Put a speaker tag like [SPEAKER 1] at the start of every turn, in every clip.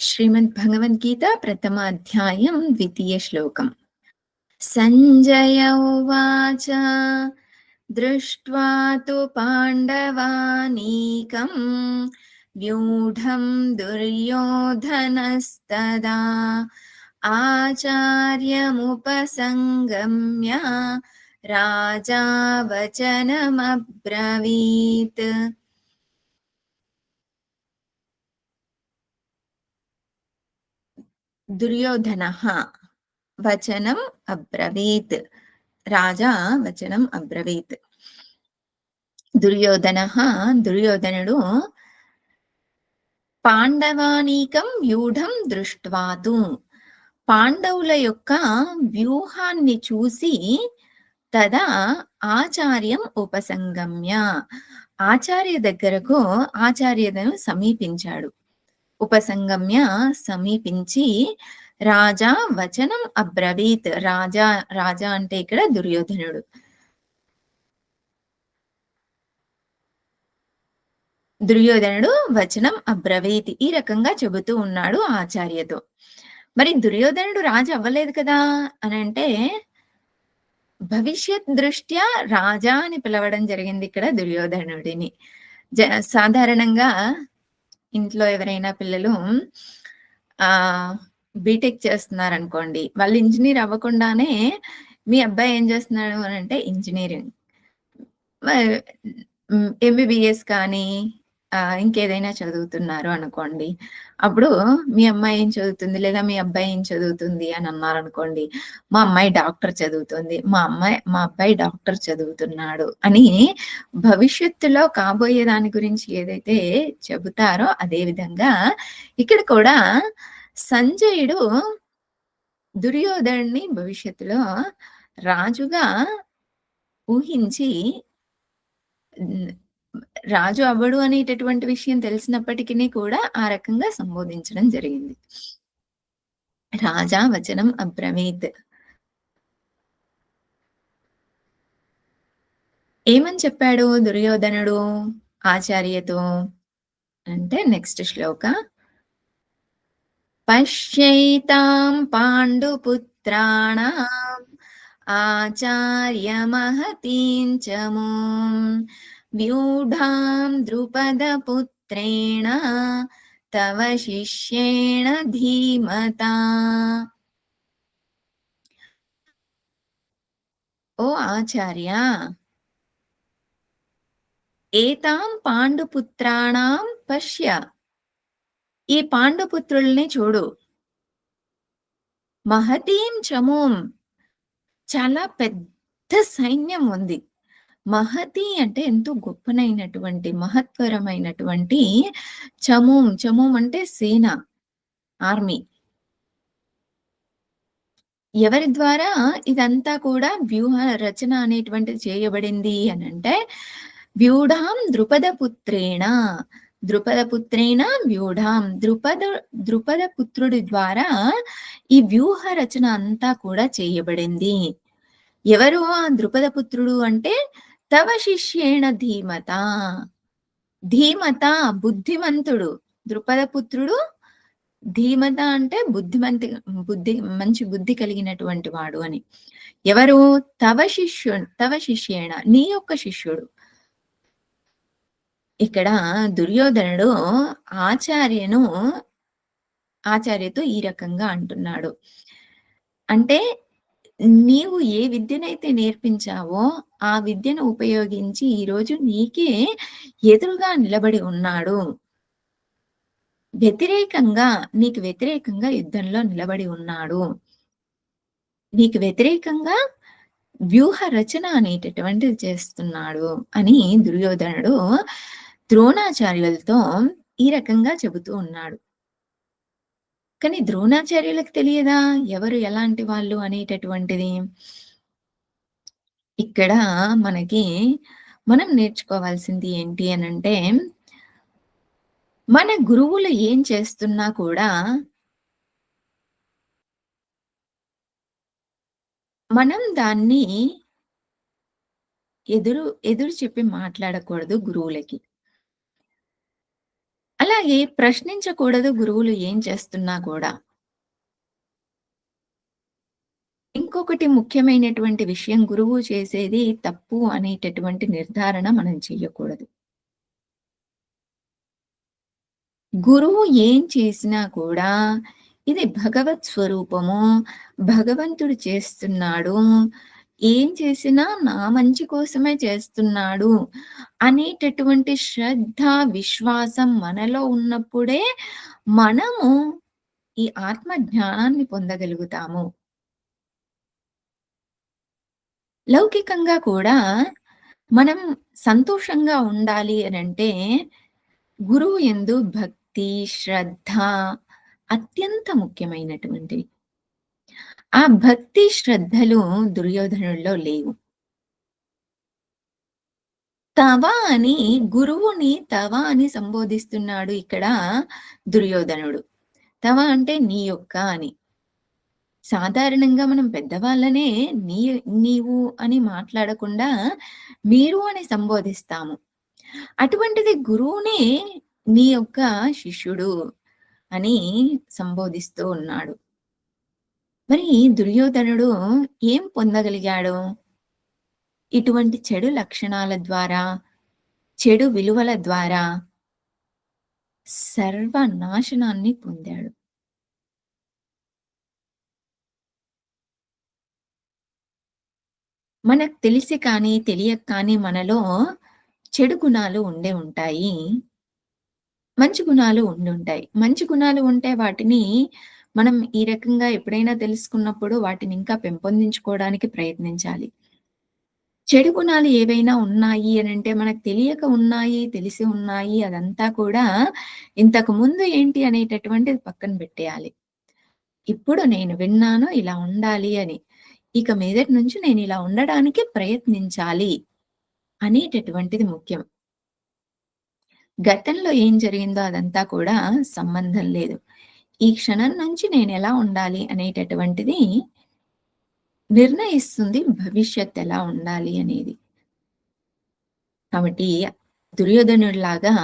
[SPEAKER 1] శ్రీమద్ భగవద్గీత ప్రథమ అధ్యాయం ద్వితీయ శ్లోకం సంజయ ఉవాచ దృష్ట్వా తు పాండవానీకం వ్యూఢం దుర్యోధనస్తదా ఆచార్యముపసంగమ్య రాజా వచనమబ్రవీత్ దుర్యోధన వచనం అబ్రవీత్. రాజా వచనం అబ్రవీత్. దుర్యోధన దుర్యోధనుడు పాండవానీకం వ్యూఢం దృష్టవాదు పాండవుల యొక్క వ్యూహాన్ని చూసి తదా ఆచార్యం ఉపసంగమ్య. ఆచార్య దగ్గరకు ఆచార్యను సమీపించాడు. ఉపసంగమ్య సమీపించి రాజా వచనం అబ్రవీత్. రాజా రాజా అంటే ఇక్కడ దుర్యోధనుడు. దుర్యోధనుడు వచనం అబ్రవీత్ ఈ రకంగా చెబుతూ ఉన్నాడు ఆచార్యతో. మరి దుర్యోధనుడు రాజు అవ్వలేదు కదా అని అంటే భవిష్యత్ దృష్ట్యా రాజా అని పిలవడం జరిగింది ఇక్కడ దుర్యోధనుడిని. జ సాధారణంగా ఇంట్లో ఎవరైనా పిల్లలు ఆ బీటెక్ చేస్తున్నారు అనుకోండి వాళ్ళు ఇంజనీర్ అవ్వకుండానే మీ అబ్బాయి ఏం చేస్తున్నాడు అని అంటే ఇంజనీరింగ్ ఎంబీబీఎస్ కానీ ఇంకేదైనా చదువుతున్నారు అనుకోండి. అప్పుడు మీ అమ్మాయి ఏం చదువుతుంది? లేదా మీ అబ్బాయి ఏం చదువుతుంది అని అన్నారు అనుకోండి. మా అమ్మాయి డాక్టర్ చదువుతుంది. మా అమ్మాయి మా అబ్బాయి డాక్టర్ చదువుతున్నాడు అని భవిష్యత్తులో కాబోయే దాని గురించి ఏదైతే చెబుతారో అదే విధంగా ఇక్కడ కూడా సంజయుడు దుర్యోధన్ని భవిష్యత్తులో రాజుగా ఊహించి రాజు అవ్వడు అనేటటువంటి విషయం తెలిసినప్పటికీ కూడా ఆ రకంగా సంబోధించడం జరిగింది. రాజా వచనం అబ్రవీత్. ఏమని చెప్పాడు దుర్యోధనుడు ఆచార్యతో? అంటే నెక్స్ట్ శ్లోక. పశ్యైతాం పాండుపుత్రాణాం ఆచార్య మహతీంచము వ్యూఢాం ద్రుపదపుత్రేణ తవ శిష్యేణ ధీమతా ఓ ఆచార్య ఏతాం పాండుపుత్రాణం పశ్య ఈ పాండుపుత్రుల్ని చూడు. మహతీం చమూం చాలా పెద్ద సైన్యం ఉంది. మహతి అంటే ఎంతో గొప్పనైనటువంటి మహత్వరమైనటువంటి చమోం. చమోం అంటే సేన ఆర్మీ. ఎవరి ద్వారా ఇదంతా కూడా వ్యూహ రచన అనేటువంటిది చేయబడింది అని అంటే వ్యూఢాం ద్రుపద పుత్రేణ ద్రుపద పుత్రేణ వ్యూఢాం. ద్రుపద ద్రుపద పుత్రుడి ద్వారా ఈ వ్యూహ రచన అంతా కూడా చేయబడింది. ఎవరు ఆ ద్రుపద పుత్రుడు అంటే తవ శిష్యేణ ధీమత. ధీమత బుద్ధిమంతుడు. ద్రుపద పుత్రుడు ధీమత అంటే బుద్ధిమంతి బుద్ధి మంచి బుద్ధి కలిగినటువంటి వాడు అని. ఎవరు? తవ శిష్యుడు తవ శిష్యేణ నీ యొక్క శిష్యుడు. ఇక్కడ దుర్యోధనుడు ఆచార్యను ఆచార్యతో ఈ రకంగా అంటున్నాడు. అంటే నీవు ఏ విద్యనైతే నేర్పించావో ఆ విద్యను ఉపయోగించి ఈరోజు నీకే ఎదురుగా నిలబడి ఉన్నాడు వ్యతిరేకంగా నీకు వ్యతిరేకంగా యుద్ధంలో నిలబడి ఉన్నాడు నీకు వ్యతిరేకంగా వ్యూహ రచన అనేటటువంటిది చేస్తున్నాడు అని దుర్యోధనుడు ద్రోణాచార్యులతో ఈ రకంగా చెబుతూ ఉన్నాడు. కానీ ద్రోణాచార్యులకు తెలియదా ఎవరు ఎలాంటి వాళ్ళు అనేటటువంటిది? ఇక్కడ మనకి మనం నేర్చుకోవాల్సింది ఏంటి అనంటే మన గురువులు ఏం చేస్తున్నా కూడా మనం దాన్ని ఎదురు ఎదురు చెప్పి మాట్లాడకూడదు గురువులకి. అలాగే ప్రశ్నించకూడదు గురువులు ఏం చేస్తున్నా కూడా. ఇంకొకటి ముఖ్యమైనటువంటి విషయం గురువు చేసేది తప్పు అనేటటువంటి నిర్ధారణ మనం చెయ్యకూడదు. గురువు ఏం చేసినా కూడా ఇది భగవత్ స్వరూపము. భగవంతుడు చేస్తున్నాడు. ఏం చేసినా నా మంచి కోసమే చేస్తున్నాడు అనేటటువంటి శ్రద్ధ, విశ్వాసం మనలో ఉన్నప్పుడే మనము ఈ ఆత్మ జ్ఞానాన్ని పొందగలుగుతాము. లౌకికంగా కూడా మనం సంతోషంగా ఉండాలి అని అంటే గురువు ఎందు భక్తి, శ్రద్ధ అత్యంత ముఖ్యమైనటువంటివి. ఆ భక్తి, శ్రద్ధలు దుర్యోధనుల్లో లేవు. తవ అని గురువుని తవ అని సంబోధిస్తున్నాడు ఇక్కడ దుర్యోధనుడు. తవ అంటే నీ యొక్క అని. సాధారణంగా మనం పెద్దవాళ్ళనే నీ నీవు అని మాట్లాడకుండా మీరు అని సంబోధిస్తాము. అటువంటిది గురువునే నీ యొక్క శిష్యుడు అని సంబోధిస్తూ ఉన్నాడు. మరి దుర్యోధనుడు ఏం పొందగలిగాడు? ఇటువంటి చెడు లక్షణాల ద్వారా, చెడు విలువల ద్వారా సర్వనాశనాన్ని పొందాడు. మనకు తెలిసి కానీ, తెలియక కానీ మనలో చెడు గుణాలు ఉండే ఉంటాయి. మంచి గుణాలు ఉండుంటాయి. మంచి గుణాలు ఉంటే వాటిని మనం ఈ రకంగా ఎప్పుడైనా తెలుసుకున్నప్పుడు వాటిని ఇంకా పెంపొందించుకోవడానికి ప్రయత్నించాలి. చెడు గుణాలు ఏవైనా ఉన్నాయి అని అంటే మనకు తెలియక ఉన్నాయి, తెలిసి ఉన్నాయి అదంతా కూడా ఇంతకు ముందు ఏంటి అనేటటువంటిది పక్కన పెట్టేయాలి. ఇప్పుడు నేను విన్నాను ఇలా ఉండాలి అని. ఇక మీదటి నుంచి నేను ఇలా ఉండడానికి ప్రయత్నించాలి అనేటటువంటిది ముఖ్యం. గతంలో ఏం జరిగిందో అదంతా కూడా సంబంధం లేదు. ఈ క్షణం నుంచి నేను ఎలా ఉండాలి అనేటటువంటిది నిర్ణయిస్తుంది భవిష్యత్ ఎలా ఉండాలి అనేది. కాబట్టి దుర్యోధనుడిలాగా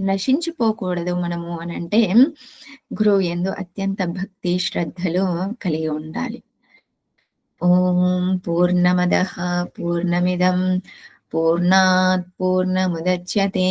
[SPEAKER 1] నశించిపోకూడదు మనము అని అంటే గురువు ఎందు అత్యంత భక్తి, శ్రద్ధలు కలిగి ఉండాలి. ఓం పూర్ణమదః పూర్ణమిదం పూర్ణాత్ పూర్ణముదచ్యతే